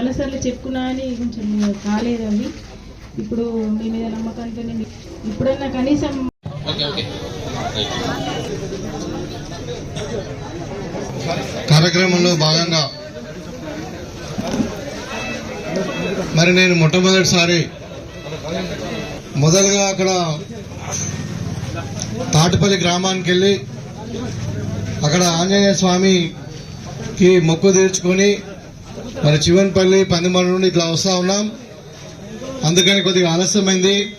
చాలాసార్లు చెప్పుకున్నా అని కొంచెం కాలేదు అవి ఇప్పుడు మీ మీద నమ్మకంతోనే మీ- ఇప్పుడన్నా కనీసం ఓకే ఓకే. కార్యక్రమంలో భాగంగా మరి నేను మొట్టమొదటిసారి మొదలుగా అక్కడ తాటిపల్లి గ్రామానికి వెళ్ళి అక్కడ ఆంజనేయ స్వామికి మొక్కు తీర్చుకొని మరి చివన్పల్లి పందిమల నుండి ఇట్లా వస్తా ఉన్నాం. అందుకని కొద్దిగా ఆలస్యమైంది.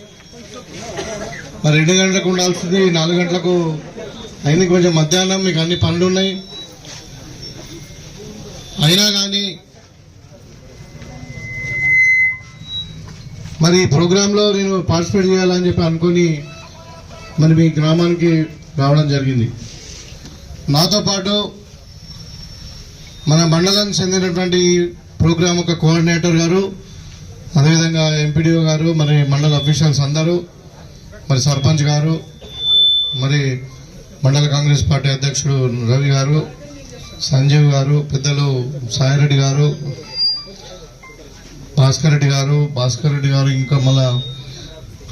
మరి రెండు గంటలకు ఉండాల్సింది. నాలుగు గంటలకు అయింది. కొంచెం మధ్యాహ్నం మీకు అన్ని పనులు ఉన్నాయి. అయినా కానీ మరి ఈ ప్రోగ్రాంలో నేను పార్టిసిపేట్ చేయాలని చెప్పి అనుకొని మరి మీ గ్రామానికి రావడం జరిగింది. నాతో పాటు మన మండలానికి చెందినటువంటి ప్రోగ్రామ్ ప్రోగ్రాం కోఆర్డినేటర్ గారు అదేవిధంగా ఎంపీడీఓ గారు మరి మండల అఫీషియల్స్ అందరూ మరి సర్పంచ్ గారు మరి మండల కాంగ్రెస్ పార్టీ అధ్యక్షుడు రవి గారు సంజీవ్ గారు పెద్దలు సాయిరెడ్డి గారు భాస్కర్ రెడ్డి గారు భాస్కర్ రెడ్డి గారు ఇంకా మళ్ళా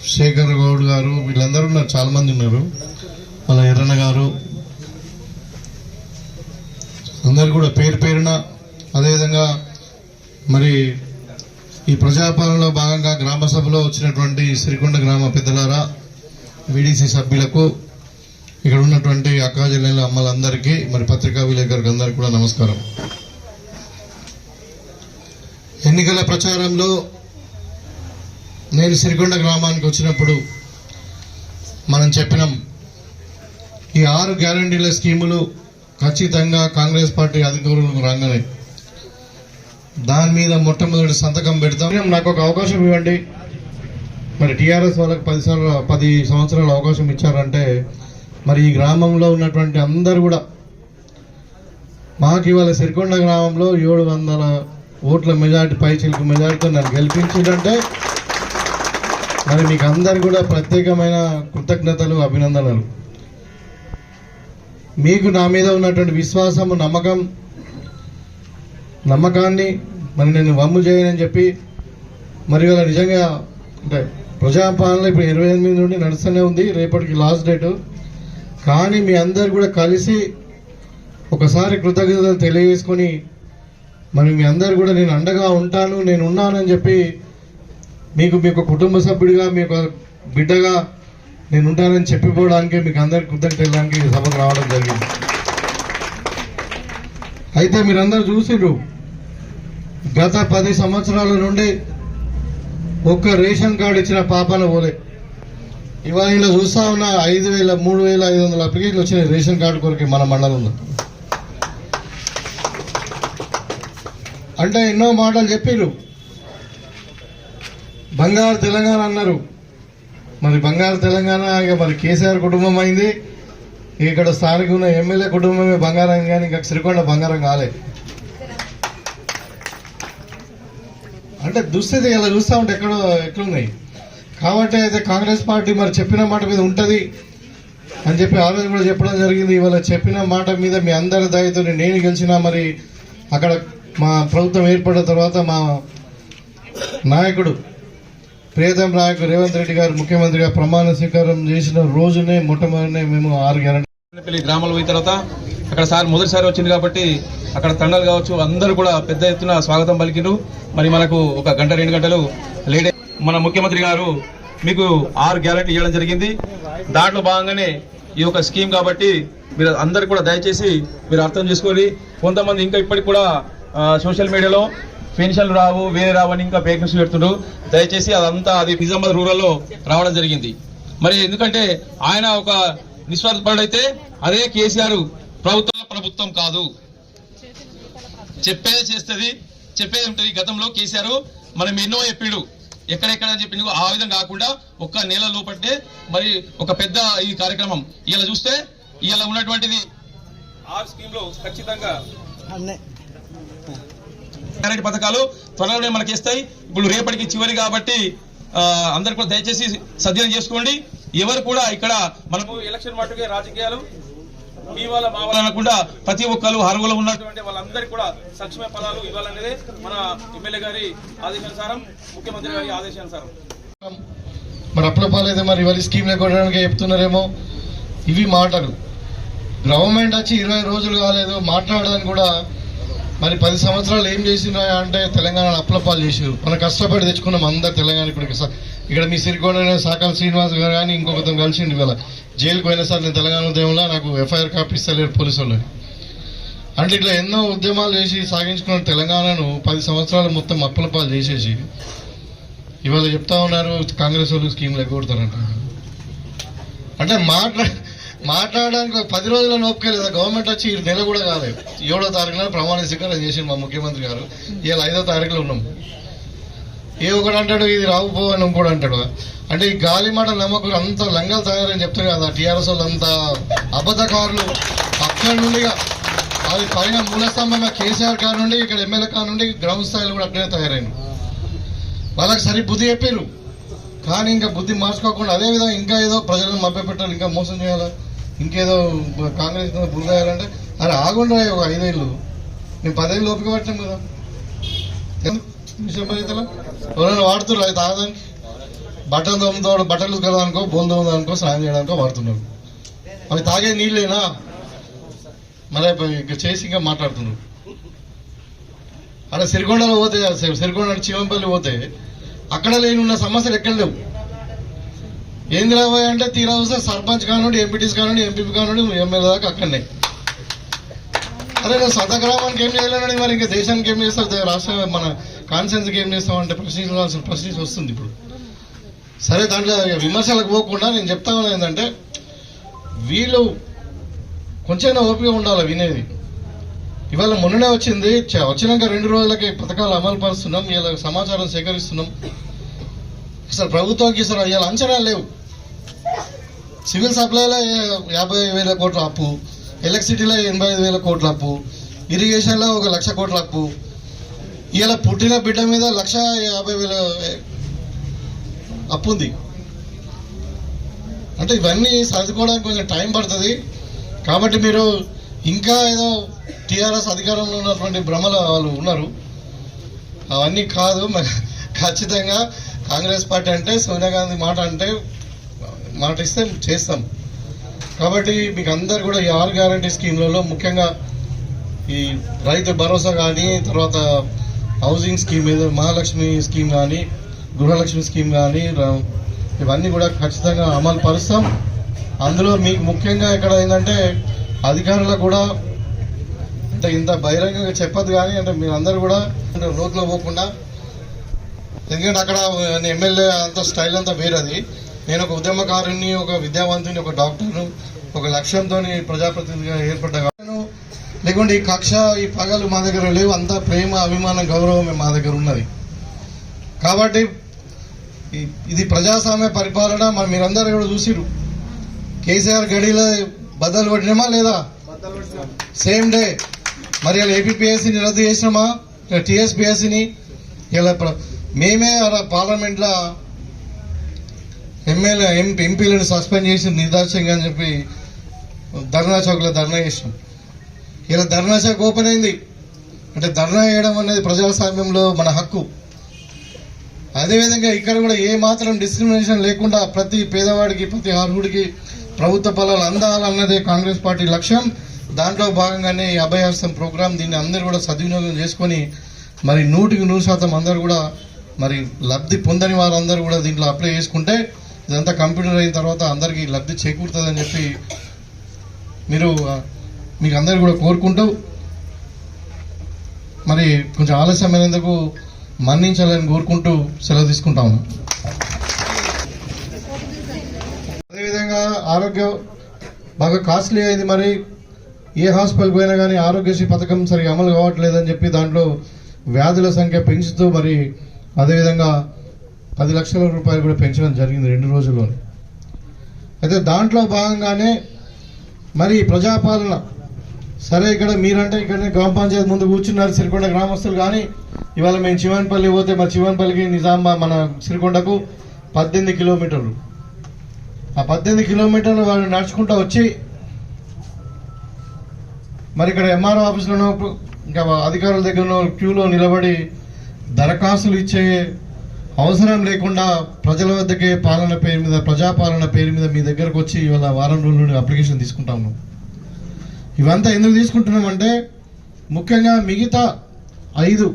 శేఖర్ గౌడ్ గారు వీళ్ళందరూ ఉన్నారు చాలామంది ఉన్నారు. మళ్ళా ఎర్రన్న గారు అందరు కూడా పేరు పేరున అదేవిధంగా మరి ఈ ప్రజాపాలనలో భాగంగా గ్రామ సభలో వచ్చినటువంటి సిరికొండ గ్రామ పెద్దలారా వీడీసీ సభ్యులకు ఇక్కడ ఉన్నటువంటి అక్కా జిల్లాల అమ్మలందరికీ మరి పత్రికా విలేకరులకు అందరికీ కూడా నమస్కారం. ఎన్నికల ప్రచారంలో నేను సిరికొండ గ్రామానికి వచ్చినప్పుడు మనం చెప్పినాం ఈ ఆరు గ్యారంటీల స్కీములు ఖచ్చితంగా కాంగ్రెస్ పార్టీ అధికారులకు రాగానే దాని మీద మొట్టమొదటి సంతకం పెడతాం. నాకు ఒక అవకాశం ఇవ్వండి. మరి టీఆర్ఎస్ వాళ్ళకి పది సార్లు పది సంవత్సరాలు అవకాశం ఇచ్చారంటే మరి ఈ గ్రామంలో ఉన్నటువంటి అందరు కూడా మాకు ఇవాళ సిరికొండ గ్రామంలో ఏడు వందల ఓట్ల మెజార్టీ పై చిలుకు మెజార్టీతో నన్ను గెలిపించిందంటే మరి మీకు అందరు కూడా ప్రత్యేకమైన కృతజ్ఞతలు అభినందనలు. మీకు నా మీద ఉన్నటువంటి విశ్వాసము నమ్మకం నమ్మకాన్ని మరి నేను వమ్ము చేయనని చెప్పి మరి ఇలా నిజంగా అంటే ప్రజాపాలన ఇప్పుడు ఇరవై ఎనిమిది నుండి నడుస్తూనే ఉంది రేపటికి లాస్ట్ డేటు కానీ మీ అందరు కూడా కలిసి ఒకసారి కృతజ్ఞతలు తెలియజేసుకొని మరి మీ అందరు కూడా నేను అండగా ఉంటాను నేను ఉన్నానని చెప్పి మీకు మీకు కుటుంబ సభ్యుడిగా మీకు బిడ్డగా నేను ఉంటానని చెప్పిపోవడానికి మీకు అందరికి కృతజ్ఞత వెళ్ళడానికి సభకు రావడం జరిగింది. అయితే మీరందరూ చూసిండ్రు గత పది సంవత్సరాల నుండి ఒక్క రేషన్ కార్డు ఇచ్చిన పాపన పోలే. ఇవాళ ఇలా చూస్తా ఉన్న ఐదు వేల మూడు వేల ఐదు వందల అప్లికేషన్లు వచ్చినాయి రేషన్ కార్డు కొరకు మన మండలంలో అంటే ఎన్నో మాటలు చెప్పిండ్రు బంగారు తెలంగాణ అన్నారు. మరి బంగారు తెలంగాణ ఇక మరి కేసీఆర్ కుటుంబం అయింది. ఇక్కడ స్థానిక ఉన్న ఎమ్మెల్యే కుటుంబమే బంగారం కానీ ఇంకా శ్రీకొండ బంగారం కాలే. అంటే దుస్థితి ఇలా చూస్తా ఉంటే ఎక్కడో ఎట్లున్నాయి. కాబట్టి అయితే కాంగ్రెస్ పార్టీ మరి చెప్పిన మాట మీద ఉంటుంది అని చెప్పి ఆ రోజు కూడా చెప్పడం జరిగింది. ఇవాళ చెప్పిన మాట మీద మీ అందరి దయతో నేను గెలిచినా మరి అక్కడ మా ప్రభుత్వం ఏర్పడిన తర్వాత మా నాయకుడు ప్రియతమ నాయకుడు రేవంత్ రెడ్డి గారు ముఖ్యమంత్రిగా ప్రమాణ స్వీకారం చేసిన రోజునే మొట్టమొదటి మేము ఆరు గ్యారెంటీ గ్రామాలు పోయిన తర్వాత అక్కడ సార్ మొదటిసారి వచ్చింది కాబట్టి అక్కడ తండాలు కావచ్చు అందరూ కూడా పెద్ద ఎత్తున స్వాగతం పలికిరు మరి మనకు ఒక గంట రెండు గంటలు లేట్ మన ముఖ్యమంత్రి గారు మీకు ఆరు గ్యారంటీ ఇవ్వడం జరిగింది. దాంట్లో భాగంగానే ఈ యొక్క స్కీమ్ కాబట్టి మీరు అందరు కూడా దయచేసి మీరు అర్థం చేసుకోవాలి కొంతమంది ఇంకా ఇప్పటికి కూడా సోషల్ మీడియాలో పెన్షన్లు రావు వేరే రావు అని ఇంకా పేకెన్స్ పెడుతుండ్రు. దయచేసి అదంతా అది నిజామాబాద్ రూరల్లో రావడం జరిగింది. మరి ఎందుకంటే ఆయన ఒక నిస్వార్థపరుడైతే అదే కేసీఆర్ ప్రభుత్వం ప్రభుత్వం కాదు. చెప్పేది చేస్తుంది చెప్పేది ఉంటుంది. గతంలో కేసీఆర్ మనం ఎన్నో చెప్పిండు. ఎక్కడెక్కడ అని చెప్పిండు. ఆ విధంగా కాకుండా ఒక్క నెల లోపట్టే మరి ఒక పెద్ద ఈ కార్యక్రమం. ఇలా చూస్తే ఇలా ఉన్నటువంటిది. ఆరు స్కీమ్లో ఖచ్చితంగా గ్యారెంటీ పథకాలు త్వరలోనే మనకి ఇస్తాయి. ఇప్పుడు రేపటికి చివరి కాబట్టి అందరు కూడా దయచేసి సద్వినియోగం చేసుకోండి. ఎవరు కూడా ఇక్కడ మనకు ఎలక్షన్ మటుకే రాజకీయాలు మీ వాళ్ళ మా వాళ్ళ అనకుండా ప్రతి ఒక్కరు అర్హులు ఉన్నటువంటి వాళ్ళందరికీ కూడా సంక్షేమ ఫలాలు ఇవ్వాలనేదే మన ఎమ్మెల్యే గారి ఆదేశానుసారం ముఖ్యమంత్రి గారి ఆదేశానుసారం. మరి అప్లపాలు మరి ఇవాళ స్కీమ్లు కొట్టడానికి చెప్తున్నారేమో? ఇవి మాటలు. గవర్నమెంట్ వచ్చి ఇరవై రోజులు కాలేదు మాట్లాడడానికి కూడా మరి పది సంవత్సరాలు ఏం చేసినా అంటే తెలంగాణ అప్లపాలు చేసారు మనం కష్టపడి తెచ్చుకున్నాం అందరు తెలంగాణ ఇప్పుడు ఇక్కడ మీ సిరికొండ సాకల్ శ్రీనివాస్ గారు కానీ ఇంకొకరితో కలిసిండు ఇవాళ. జైలుకు పోయిన సార్ నేను తెలంగాణ ఉద్యమంలో నాకు ఎఫ్ఐఆర్ కాపీ ఇస్తలేరు పోలీసు వాళ్ళు అంటే ఇట్లా ఎన్నో ఉద్యమాలు చేసి సాగించుకున్న తెలంగాణను పది సంవత్సరాలు మొత్తం అప్పులపాలు చేసేసి ఇవాళ చెప్తా ఉన్నారు కాంగ్రెస్ వాళ్ళు స్కీమ్లు ఎగ్గొడతారంట అంటే మాట్లా మాట్లాడడానికి ఒక పది రోజుల నొప్పి లేదా గవర్నమెంట్ వచ్చి ఈ నెల కూడా కాలేదు. ఏడో తారీఖున ప్రమాణ స్వీకారం చేసింది మా ముఖ్యమంత్రి గారు. ఇవాళ ఐదో తారీఖులో ఉన్నాం. ఏ ఒకడు అంటాడు ఇది రావుపో అని ఇంకోడు అంటాడు. అంటే ఈ గాలి మాట నమ్మకం అంత లంగాలు తయారని చెప్తారు కదా టీఆర్ఎస్ వాళ్ళు అంత అబద్ధకారులు. అక్కడి నుండి అది పైన మూల స్తంభం కేసీఆర్ కార్ నుండి ఇక్కడ ఎమ్మెల్యే కార్ నుండి గ్రౌండ్ స్థాయిలో కూడా అక్కడే తయారైంది. వాళ్ళకి సరి బుద్ధి చెప్పారు కానీ ఇంకా బుద్ధి మార్చుకోకుండా అదేవిధంగా ఇంకా ఏదో ప్రజలను మభ్యపెట్టాలి ఇంకా మోసం చేయాలా? ఇంకేదో కాంగ్రెస్ బురదాయాలంటే అరే ఆగుండ్రా ఒక ఐదేళ్ళు. నేను పదేళ్ళు ఓపిక పట్టాం కదా. విషయం రైతులు ఎవరైనా వాడుతున్నారు అది తాగడానికి? బట్టలు తోముతాడు బట్టలు ఉతకడానికో బోల్ తోమడానికో స్నానం చేయడానికో వాడుతున్నారు. అవి తాగే నీళ్ళేనా? మరి ఇక చేసి ఇంకా మాట్లాడుతున్నారు. అక్కడ సిరికొండలో పోతే సిరికొండ చీమంపల్లి పోతే అక్కడ లేని ఉన్న సమస్యలు ఎక్కడ లేవు? ఏంది రాబోయే అంటే తీరా వస్తే సర్పంచ్ కానివ్వండి ఎంపీటీస్ కానివ్వండి ఎంపీపీ కానివ్వండి ఎమ్మెల్యే దాకా అక్కడనే. అరే నేను సొంత గ్రామానికి ఏం చేయలేనండి మరి ఇంకా దేశానికి ఏం చేస్తారు రాష్ట్ర మన కాన్సెన్స్కి ఏం చేస్తామంటే ప్రశ్నించాల్సిన ప్రశ్న వస్తుంది ఇప్పుడు. సరే దాంట్లో విమర్శలకు పోకుండా నేను చెప్తా ఏంటంటే వీళ్ళు కొంచెం ఓపిక ఉండాలి వినేది. ఇవాళ మొన్ననే వచ్చింది చ- వచ్చినాక రెండు రోజులకి పథకాలు అమలు పరుస్తున్నాం ఇలా సమాచారం సేకరిస్తున్నాం. అసలు ప్రభుత్వానికి అసలు ఇవాళ అంచనా లేవు. సివిల్ సప్లైలో యాభై వేల కోట్ల అప్పు ఎలక్ట్రిసిటీలో ఎనభై ఐదు వేల కోట్ల అప్పు ఇరిగేషన్లో ఒక లక్ష కోట్ల అప్పు. ఇలా పుట్టిన బిడ్డ మీద లక్ష యాభై వేల అప్పు ఉంది అంటే ఇవన్నీ సర్దుకోవడానికి కొంచెం టైం పడుతుంది. కాబట్టి మీరు ఇంకా ఏదో టీఆర్ఎస్ అధికారంలో ఉన్నటువంటి భ్రమలు వాళ్ళు ఉన్నారు. అవన్నీ కాదు ఖచ్చితంగా కాంగ్రెస్ పార్టీ అంటే సోనియా గాంధీ మాట అంటే మాట ఇస్తే చేస్తాం. కాబట్టి మీకు అందరు కూడా ఈ ఆరు గ్యారంటీ స్కీమ్లలో ముఖ్యంగా ఈ రైతు భరోసా కానీ తర్వాత హౌసింగ్ స్కీమ్ ఏదో మహాలక్ష్మి స్కీమ్ కానీ గృహలక్ష్మి స్కీమ్ కానీ ఇవన్నీ కూడా ఖచ్చితంగా అమలు పరుస్తాం. అందులో మీకు ముఖ్యంగా ఇక్కడ ఏంటంటే అధికారులకు కూడా అంటే ఇంత బహిరంగంగా చెప్పదు కానీ అంటే మీరందరూ కూడా నోట్లో పోకుండా ఎందుకంటే అక్కడ ఎమ్మెల్యే అంత స్టైల్ అంతా వేరది. నేను ఒక ఉద్యమకారుని ఒక విద్యావంతుని ఒక డాక్టర్ను ఒక లక్ష్యంతో ప్రజాప్రతినిధిగా ఏర్పడ్డా లేకుంటే ఈ కక్ష ఈ పగలు మా దగ్గర లేవు. అంతా ప్రేమ అభిమానం గౌరవం మా దగ్గర ఉన్నది. కాబట్టి ఇది ప్రజాస్వామ్య పరిపాలన. మరి మీరందరూ కూడా చూసిరు కేసీఆర్ గడిలో బద్దలు పట్టినామా లేదా? సేమ్ డే మరి ఇలా ఏపీపీఎస్సీని రద్దు చేసినామా? టీఎస్పీఎస్సీని ఇలా మేమే అలా పార్లమెంట్లో ఎమ్మెల్యే ఎంపీ ఎంపీలను సస్పెండ్ చేసి నిర్దాక్ష్యంగా అని చెప్పి ధర్నా చౌక్లో ధర్నా చేసినాం. ఇలా ధర్నా చౌక్ ఓపెన్ అయింది. అంటే ధర్నా చేయడం అనేది ప్రజాస్వామ్యంలో మన హక్కు. అదేవిధంగా ఇక్కడ కూడా ఏ మాత్రం డిస్క్రిమినేషన్ లేకుండా ప్రతి పేదవాడికి ప్రతి అర్హుడికి ప్రభుత్వ ఫలాలు అందాలన్నదే కాంగ్రెస్ పార్టీ లక్ష్యం. దాంట్లో భాగంగానే ఈ అభయహస్తం ప్రోగ్రాం దీన్ని అందరూ కూడా సద్వినియోగం చేసుకొని మరి నూటికి నూరు శాతం అందరూ కూడా మరి లబ్ధి పొందని వారందరూ కూడా దీంట్లో అప్లై చేసుకుంటే ఇదంతా కంప్యూటర్ అయిన తర్వాత అందరికీ లబ్ధి చేకూరుతుందని చెప్పి మీరు మీకు అందరు కూడా కోరుకుంటూ మరి కొంచెం ఆలస్యమైనందుకు మన్నించాలని కోరుకుంటూ సెలవు తీసుకుంటాము అదేవిధంగా ఆరోగ్యం బాగా కాస్ట్లీ అయింది మరి. ఏ హాస్పిటల్కి పోయినా కానీ ఆరోగ్యశ్రీ పథకం సరిగా అమలు కావట్లేదని చెప్పి దాంట్లో వ్యాధుల సంఖ్య పెంచుతూ మరి అదేవిధంగా పది లక్షల రూపాయలు కూడా పెంచడం జరిగింది రెండు రోజుల్లోనే. అయితే దాంట్లో భాగంగానే మరి ప్రజాపాలన. సరే ఇక్కడ మీరంటే ఇక్కడ గ్రామ పంచాయతీ ముందు కూర్చున్నారు సిరికొండ గ్రామస్తులు కానీ ఇవాళ మేము చివన్పల్లి పోతే మరి చివన్పల్లికి నిజామాబాద్ మన సిరికొండకు పద్దెనిమిది కిలోమీటర్లు. ఆ పద్దెనిమిది కిలోమీటర్లు వాళ్ళు నడుచుకుంటూ వచ్చి మరి ఇక్కడ ఎంఆర్ఓ ఆఫీసులోనో ఇంకా అధికారుల దగ్గర క్యూలో నిలబడి దరఖాస్తులు ఇచ్చే అవసరం లేకుండా ప్రజల వద్దకే పాలన పేరు మీద ప్రజాపాలన పేరు మీద మీ దగ్గరకు వచ్చి ఇవాళ వారం రోజులు అప్లికేషన్ అప్లికేషన్ తీసుకుంటాము ఇవంతా ఎందుకు తీసుకుంటున్నామంటే ముఖ్యంగా మిగతా ఐదు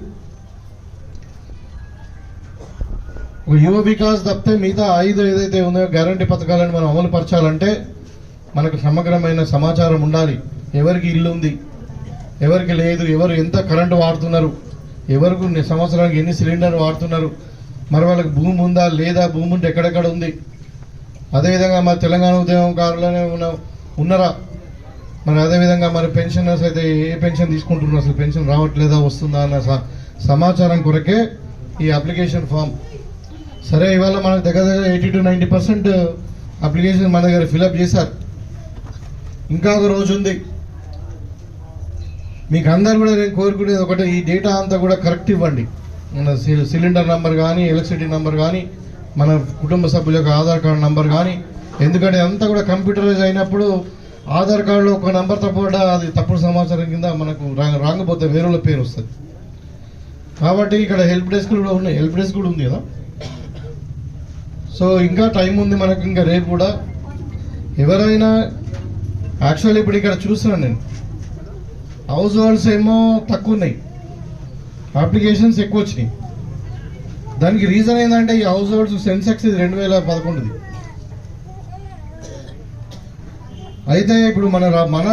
యువ వికాస్ తప్పితే మిగతా ఐదు ఏదైతే ఉందో గ్యారంటీ పథకాలను మనం అమలు పరచాలంటే మనకు సమగ్రమైన సమాచారం ఉండాలి. ఎవరికి ఇల్లు ఉంది? ఎవరికి లేదు? ఎవరు ఎంత కరెంటు వాడుతున్నారు? ఎవరికి సంవత్సరానికి ఎన్ని సిలిండర్ వాడుతున్నారు? మరి వాళ్ళకి భూమి ఉందా లేదా భూమి ఉంటే ఎక్కడెక్కడ ఉంది? అదేవిధంగా మరి తెలంగాణ ఉద్యమకారులనే ఉన్న ఉన్నారా? మరి అదేవిధంగా మరి పెన్షనర్స్ అయితే ఏ పెన్షన్ తీసుకుంటున్నారు? అసలు పెన్షన్ రావట్లేదా వస్తుందా అన్న స- సమాచారం కొరకే ఈ అప్లికేషన్ ఫామ్. సరే ఇవాళ మనకు దగ్గర దగ్గర eighty to ninety percent application మన దగ్గర ఫిలప్ చేశారు. ఇంకా ఒక రోజు ఉంది. మీకు అందరు కూడా నేను కోరుకునేది ఒకటి ఈ డేటా అంతా కూడా కరెక్ట్ ఇవ్వండి. మన సి- సిలిండర్ నంబర్ కానీ ఎలక్ట్రిసిటీ నంబర్ కానీ మన కుటుంబ సభ్యుల యొక్క ఆధార్ కార్డు నంబర్ కానీ ఎందుకంటే అంతా కూడా కంప్యూటరైజ్ అయినప్పుడు ఆధార్ కార్డులో ఒక నెంబర్ తప్పకుండా అది తప్పుడు సమాచారం కింద మనకు రా- రాకపోతే వేరే పేరు వస్తుంది. కాబట్టి ఇక్కడ హెల్ప్ డెస్క్ కూడా ఉన్నాయి. హెల్ప్ డెస్క్ కూడా ఉంది కదా? సో ఇంకా టైం ఉంది మనకు ఇంకా రేపు కూడా. ఎవరైనా యాక్చువల్లీ ఇప్పుడు ఇక్కడ చూస్తున్నాను నేను. హౌస్ హోల్డ్స్ ఏమో తక్కువ ఉన్నాయి. అప్లికేషన్స్ ఎక్కువ వచ్చినాయి దానికి రీజన్ ఏంటంటే ఈ హౌస్ హోల్డ్స్ సెన్సెక్స్ ఇది రెండు వేల పదకొండుది. అయితే ఇప్పుడు మన మన